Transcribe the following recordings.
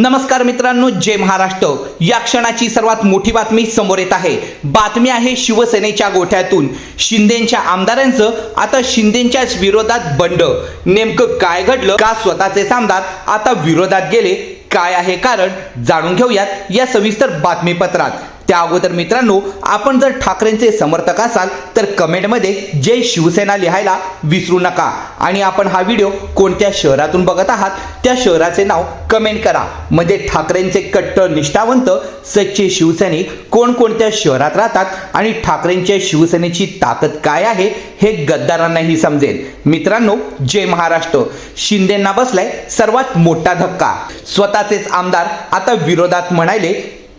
नमस्कार मित्रांनो जय महाराष्ट्र. या क्षणाची सर्वात मोठी बातमी समोर येत आहे. बातमी आहे शिवसेनेच्या गोठ्यातून. शिंदेच्या आमदारांचं आता शिंदेच्याच विरोधात बंड. नेमकं काय घडलं? का स्वतःचे आमदार आता विरोधात गेले? काय आहे कारण? जाणून घेऊयात या सविस्तर बातमीपत्रात. त्या अगोदर मित्रांनो आपण जर ठाकरेंचे समर्थक असाल तर कमेंटमध्ये जय शिवसेना लिहायला विसरू नका. आणि आपण हा व्हिडिओ कोणत्या शहरातून बघत आहात त्या शहराचे नाव कमेंट करा. म्हणजे ठाकरेंचे कट्टर निष्ठावंत सच्चे शिवसैनिक कोणकोणत्या शहरात राहतात आणि ठाकरेंच्या शिवसेनेची ताकद काय आहे हे गद्दारांनाही समजेल. मित्रांनो जय महाराष्ट्र. शिंदेंना बसलाय सर्वात मोठा धक्का. स्वतःचेच आमदार आता विरोधात म्हणाले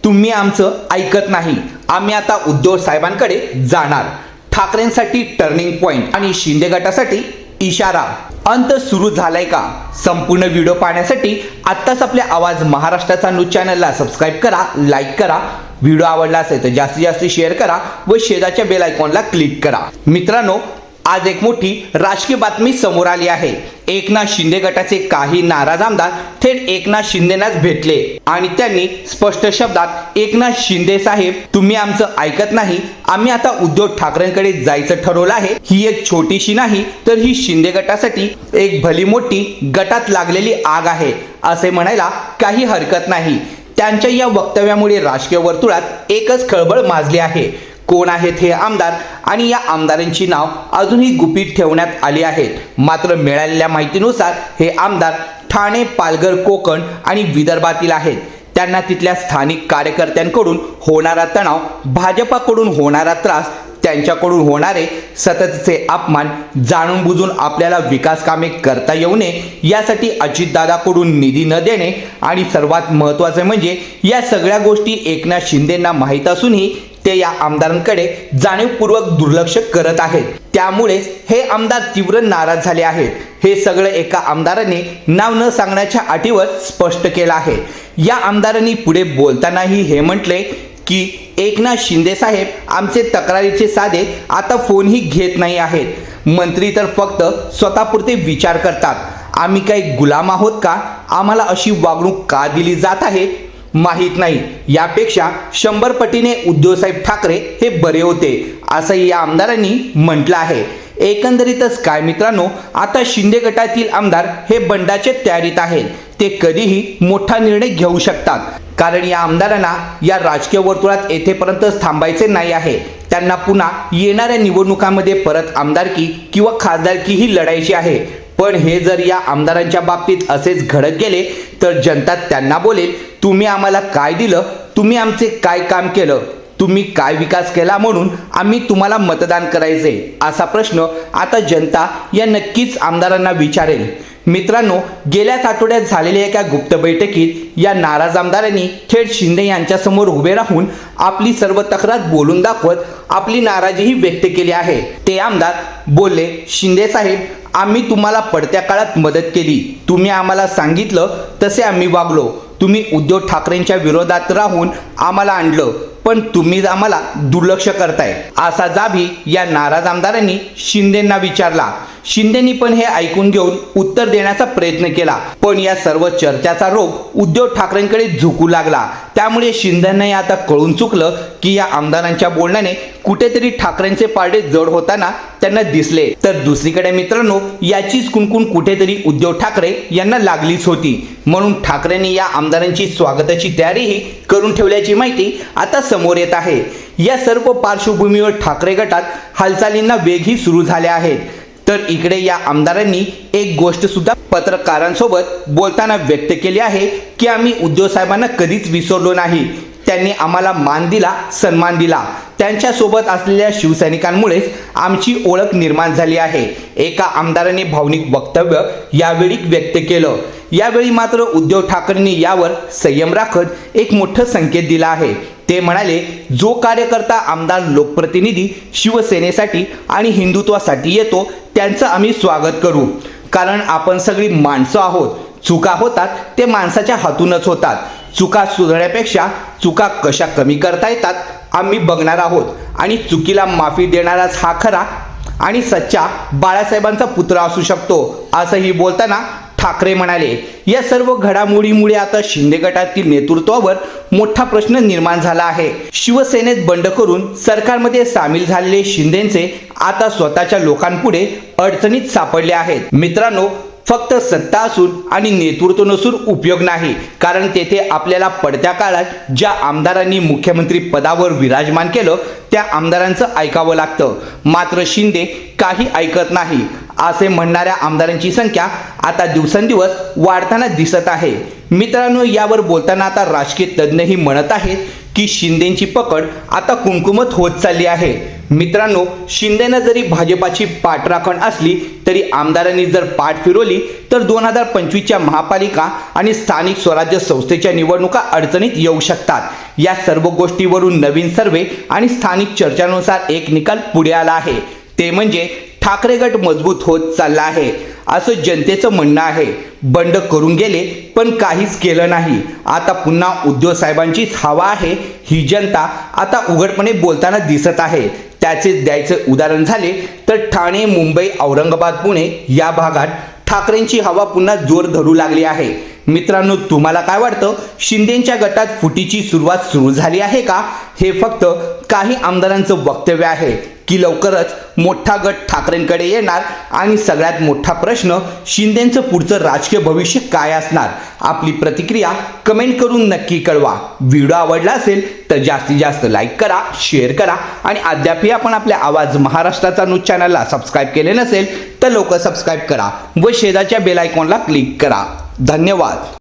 तुम्ही आमचं ऐकत नाही. आम्ही आता उद्धव साहेबांकडे जाणार. ठाकरेंसाठी टर्निंग पॉइंट आणि शिंदे गटासाठी इशारा. अंत सुरू झालाय का? संपूर्ण व्हिडिओ पाहण्यासाठी आत्ताच आपल्या आवाज महाराष्ट्राचा न्यूज चॅनलला सबस्क्राईब करा लाईक करा. व्हिडिओ आवडला असेल तर जास्तीत जास्त शेअर करा व शेजाच्या बेल आयकॉनला क्लिक करा. मित्रांनो आज एक मोठी राजकीय बातमी समोर आली आहे. एकनाथ शिंदे गटाचे काही नाराज आमदार थेट एकनाथ शिंदेनाच भेटले. आणि त्यांनी स्पष्ट शब्दात एकनाथ शिंदे साहेब तुम्ही आमचं ऐकत नाही. आम्ही आता उद्धव ठाकरेंकडे जायचं ठरवलं आहे. ही एक छोटीशी नाही तर ही शिंदे गटासाठी एक भली मोठी गटात लागलेली आग आहे. असे म्हणायला काही हरकत नाही. त्यांच्या या वक्तव्यामुळे राजकीय वर्तुळात एकच खळबळ माजली आहे. कोण आहेत हे आमदार आणि या आमदारांची नाव अजूनही गुपित ठेवण्यात आली आहेत मात्र मिळालेल्या माहितीनुसार हे आमदार ठाणे पालघर कोकण आणि विदर्भातील आहेत. त्यांना तिथल्या स्थानिक कार्यकर्त्यांकडून होणारा तणाव भाजपाकडून होणारा त्रास त्यांच्याकडून होणारे सततचे अपमान जाणून बुजून आपल्याला विकास कामे करता येऊ नये यासाठी अजितदादाकडून निधी न देणे आणि सर्वात महत्त्वाचे म्हणजे या सगळ्या गोष्टी एकनाथ शिंदेंना माहीत असूनही ते या आमदारांकडे जाणीवपूर्वक दुर्लक्ष करत आहेत. त्यामुळेच हे आमदार तीव्र नाराज झाले आहेत. हे सगळं एका आमदाराने नाव न सांगण्याच्या अटीवर स्पष्ट केलं आहे. या आमदारांनी पुढे बोलतानाही हे म्हटले की एकनाथ शिंदे साहेब आमचे तक्रारीचे साधे आता फोनही घेत नाही आहेत. मंत्री तर फक्त स्वतःपुरते विचार करतात. आम्ही काही गुलाम आहोत का? आम्हाला अशी वागणूक का दिली जात आहे? माहीत नाही. यापेक्षा शंभर पटीने उद्धवसाहेब ठाकरे हे बरे होते असंही या आमदारांनी म्हटलं आहे. एकंदरीतच काय मित्रांनो आता शिंदे गटातील आमदार हे बंडाचे तयारीत आहेत. ते कधीही मोठा निर्णय घेऊ शकतात. कारण या आमदारांना या राजकीय वर्तुळात येथेपर्यंत थांबायचे नाही आहे. त्यांना पुन्हा येणाऱ्या निवडणुकांमध्ये परत आमदारकी किंवा खासदारकीही लढायची आहे. पण हे जर या आमदारांच्या बाबतीत असेच घडत गेले तर जनता त्यांना बोलेल तुम्ही आम्हाला काय दिलं? तुम्ही आमचे काय काम केलं? तुम्ही काय विकास केला म्हणून आम्ही तुम्हाला मतदान करायचे? असा प्रश्न आता जनता या नक्कीच आमदारांना विचारेल. मित्रांनो गेल्याच आठवड्यात झालेल्या एका गुप्त बैठकीत या नाराज आमदारांनी थेट शिंदे यांच्यासमोर उभे राहून आपली सर्व तक्रार बोलून दाखवत आपली नाराजीही व्यक्त केली आहे. ते आमदार बोलले शिंदे साहेब आम्ही तुम्हाला पडत्या काळात मदत केली. तुम्ही आम्हाला सांगितलं तसे आम्ही वागलो. तुम्ही उद्धव ठाकरेंच्या विरोधात राहून आम्हाला आणलं पण तुम्हीच आम्हाला दुर्लक्ष करताय. असा जाभी या नाराज आमदारांनी शिंदेंना विचारला. शिंदेनी पण हे ऐकून घेऊन उत्तर देण्याचा प्रयत्न केला. पण या सर्व चर्चाचा रोग उद्धव ठाकरेंकडे झुकू लागला. त्यामुळे शिंदेना आता कळून चुकलं की या आमदारांच्या बोलण्याने कुठेतरी ठाकरेंचे पारडे जड होताना त्यांना दिसले. तर दुसरीकडे मित्रांनो याचीच कुणकुण कुठेतरी उद्धव ठाकरे यांना लागलीच होती. म्हणून ठाकरेंनी या आमदारांची स्वागताची तयारीही करून ठेवल्याची माहिती आता समोर येत आहे. या सर्व पार्श्वभूमीवर ठाकरे गटात हालचालींना वेगही सुरू झाले आहेत. तर इकडे या आमदारांनी एक गोष्ट सुद्धा पत्रकारांसोबत बोलताना व्यक्त केली आहे की आम्ही उद्धव साहेबांना कधीच विसरलो नाही. त्यांनी आम्हाला मान दिला सन्मान दिला. त्यांच्यासोबत असलेल्या शिवसैनिकांमुळेच आमची ओळख निर्माण झाली आहे. एका आमदाराने भावनिक वक्तव्य यावेळी व्यक्त केलं. यावेळी मात्र उद्धव ठाकरेंनी यावर संयम राखत एक मोठं संकेत दिला आहे. ते म्हणाले जो कार्यकर्ता आमदार लोकप्रतिनिधी शिवसेनेसाठी आणि हिंदुत्वासाठी येतो त्यांचं आम्ही स्वागत करू. कारण आपण सगळी माणसं आहोत. चुका होतात ते माणसाच्या हातूनच होतात. चुका सुधारण्यापेक्षा चुका कशा कमी करता येतात आम्ही बघणार आहोत. आणि चुकीला माफी देणाराच हा खरा आणि सच्चा बाळासाहेबांचा पुत्र असू शकतो असंही बोलताना ठाकरे म्हणाले या सर्व घडामोडीमुळे आता शिंदे गटातील नेतृत्वावर मोठा प्रश्न निर्माण झाला आहे. शिवसेनेत बंड करून सरकारमध्ये सामील झालेले शिंदेचे आता स्वतःच्या लोकांपुढे अडचणीत सापडले आहेत. मित्रांनो फक्त सत्ता असून आणि नेतृत्व नसून उपयोग नाही. कारण तेथे आपल्याला पडत्या काळात ज्या आमदारांनी मुख्यमंत्री पदावर विराजमान केलं त्या आमदारांचं ऐकावं लागतं. मात्र शिंदे काही ऐकत नाही. असे म्हणणाऱ्या आमदारांची संख्या आता दिवसेंदिवस वाढताना दिसत आहे. मित्रांनो यावर बोलताना आता राजकीय तज्ज्ञही म्हणत आहेत की शिंदेची पकड आता कुंकुमत होत चालली आहे. मित्रांनो शिंदेनं जरी भाजपाची पाठराखण असली तरी आमदारांनी जर पाठ फिरवली तर दोन हजार पंचवीसच्या महापालिका आणि स्थानिक स्वराज्य संस्थेच्या निवडणुका अडचणीत येऊ शकतात. या सर्व गोष्टीवरून नवीन सर्वे आणि स्थानिक चर्चांनुसार एक निकाल पुढे आला आहे. ते म्हणजे ठाकरे गट मजबूत होत चालला आहे. असं जनतेचं म्हणणं आहे. बंड करून गेले पण काहीच केलं नाही. आता पुन्हा उद्धव साहेबांचीच हवा आहे. ही जनता आता उघडपणे बोलताना दिसत आहे. त्याचे द्यायचे उदाहरण झाले तर ठाणे मुंबई औरंगाबाद पुणे या भागात ठाकरेंची हवा पुन्हा जोर धरू लागली आहे. मित्रांनो तुम्हाला काय वाटतं? शिंदेच्या गटात फुटीची सुरुवात सुरू झाली आहे का? हे फक्त काही आमदारांचं वक्तव्य आहे. की लवकरच मोठा गट ठाकरेंकडे येणार आणि सगळ्यात मोठा प्रश्न शिंदेचं पुढचं राजकीय भविष्य काय असणार? आपली प्रतिक्रिया कमेंट करून नक्की कळवा. व्हिडिओ आवडला असेल तर जास्तीत जास्त लाईक करा शेअर करा आणि अद्यापही आपण आपल्या आवाज महाराष्ट्राचा न्यूज चॅनलला सबस्क्राईब केले नसेल तर लवकर सबस्क्राईब करा व शेजारच्या बेल आयकॉनला क्लिक करा. धन्यवाद.